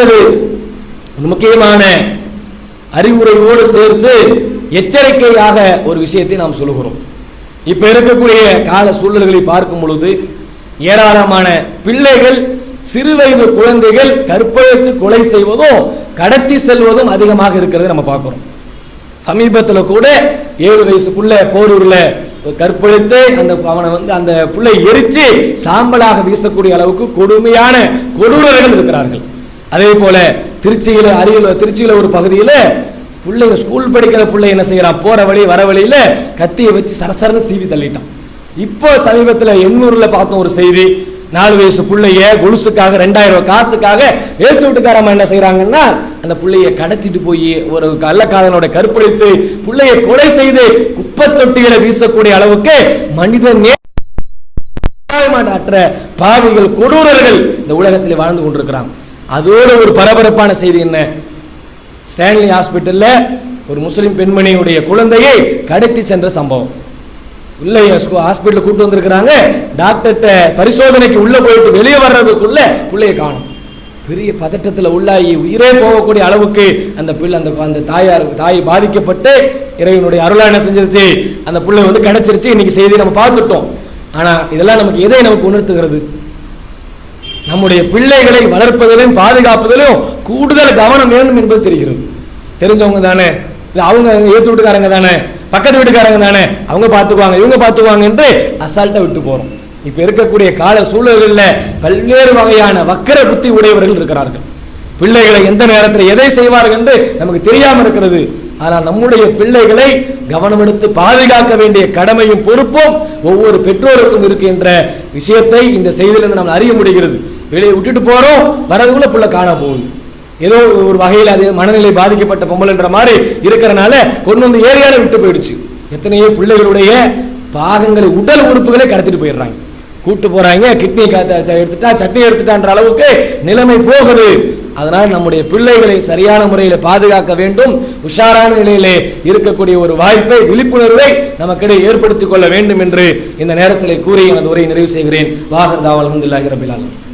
அடுத்தது முக்கியமான அறிவுரையோடு சேர்ந்து எச்சரிக்கையாக ஒரு விஷயத்தை நாம் சொல்லுகிறோம். இப்ப இருக்கக்கூடிய கால சூழல்களை பார்க்கும் பொழுது ஏராளமான பிள்ளைகள் சிறுவயது குழந்தைகள் கற்பழித்து கொலை செய்வதும் கடத்தி செல்வதும் அதிகமாக இருக்கிறது நம்ம பார்க்கிறோம். சமீபத்தில் கூட ஏழு வயசுக்குள்ள போரூர்ல கற்பழித்து அந்த அவனை வந்து அந்த புள்ளை எரிச்சு சாம்பலாக வீசக்கூடிய அளவுக்கு கொடுமையான கொடூரர்கள் இருக்கிறார்கள். அதே போல திருச்சியில அரியலூர் திருச்சியில ஒரு பகுதியில் பிள்ளைங்க ஸ்கூல் படிக்கிற பிள்ளை என்ன செய்யறான்? போற வழி வர வழியில கத்தியை வச்சு சரசரன்னு சீவி தள்ளிட்டான். இப்போ சமீபத்தில் எண்ணூர்ல பார்த்தோம் ஒரு செய்தி நாலு வயசு பிள்ளைய கொலுசுக்காக ரெண்டாயிரம் ரூபாய் காசுக்காக ஏத்து வீட்டுக்காரம்மா என்ன செய்யறாங்கன்னா அந்த பிள்ளைய கடத்திட்டு போய் ஒரு கள்ளக்காதனோட கற்பழித்து பிள்ளைய கொலை செய்து குப்பை தொட்டிகளை வீசக்கூடிய அளவுக்கு மனித நே அற்ற பாவிகள் கொடூரர்கள் இந்த உலகத்தில் வாழ்ந்து கொண்டிருக்கிறான். அதோட ஒரு பரபரப்பான செய்தி என்ன? ஸ்டான்லி ஹாஸ்பிட்டலில் ஒரு முஸ்லீம் பெண்மணியுடைய குழந்தையை கடத்தி சென்ற சம்பவம். உள்ளே ஹாஸ்பிட்டலில் கூட்டு வந்திருக்கிறாங்க. டாக்டர்கிட்ட பரிசோதனைக்கு உள்ளே போயிட்டு வெளியே வர்றதுக்குள்ள பிள்ளையை காணும். பெரிய பதட்டத்தில் உள்ளாகி உயிரே போகக்கூடிய அளவுக்கு அந்த பிள்ளை அந்த அந்த தாயார் தாய் பாதிக்கப்பட்டு இறைவனுடைய அருளா என்ன செஞ்சிருச்சு? அந்த பிள்ளை வந்து கிடச்சிருச்சு. இன்னைக்கு செய்தி நம்ம பார்த்துட்டோம். ஆனால் இதெல்லாம் நமக்கு எதை நமக்கு உணர்த்துகிறது? நம்முடைய பிள்ளைகளை வளர்ப்பதிலும் பாதுகாப்பதிலும் கூடுதல் கவனம் வேண்டும் என்பது தெரிகிறது. தெரிஞ்சவங்க தானே? இல்லை அவங்க ஏற்று வீட்டுக்காரங்க தானே? பக்கத்து வீட்டுக்காரங்க தானே? அவங்க பார்த்துக்குவாங்க இவங்க பார்த்துக்குவாங்க என்று அசால்ட்டாக விட்டு போகிறோம் இப்போ இருக்கக்கூடிய கால சூழல்களில் பல்வேறு வகையான வக்கர புத்தி உடையவர்கள் இருக்கிறார்கள். பிள்ளைகளை எந்த நேரத்தில் எதை செய்வார்கள் என்று நமக்கு தெரியாமல் இருக்கிறது. ஆனால் நம்முடைய பிள்ளைகளை கவனம் எடுத்து பாதுகாக்க வேண்டிய கடமையும் பொறுப்பும் ஒவ்வொரு பெற்றோருக்கும் இருக்கின்ற விஷயத்தை இந்த செய்தியிலிருந்து நம்ம அறிய முடிகிறது. வெளியே விட்டுட்டு போகிறோம் வரதுக்குள்ளே புள்ள காண போகுது. ஏதோ ஒரு வகையில் அது மனநிலை பாதிக்கப்பட்ட பொம்பளைன்ற மாதிரி இருக்கிறனால கொண்டு வந்து ஏரியால விட்டு போயிடுச்சு. எத்தனையோ பிள்ளைகளுடைய பாகங்களை உடல் உறுப்புகளை கடத்திட்டு போயிடுறாங்க. கூட்டு போறாங்க கிட்னி எடுத்துட்டா சட்னி எடுத்துட்டான்ற அளவுக்கு நிலைமை போகுது. அதனால் நம்முடைய பிள்ளைகளை சரியான முறையில் பாதுகாக்க வேண்டும். உஷாரான நிலையிலே இருக்கக்கூடிய ஒரு வாய்ப்பை விழிப்புணர்வை நமக்கிடையே ஏற்படுத்திக் கொள்ள வேண்டும் என்று இந்த நேரத்தில் கூறி எனது உரையை நிறைவு செய்கிறேன். வாகர் தாவல் அஹமதுல்லாஹி ரபிலாலும்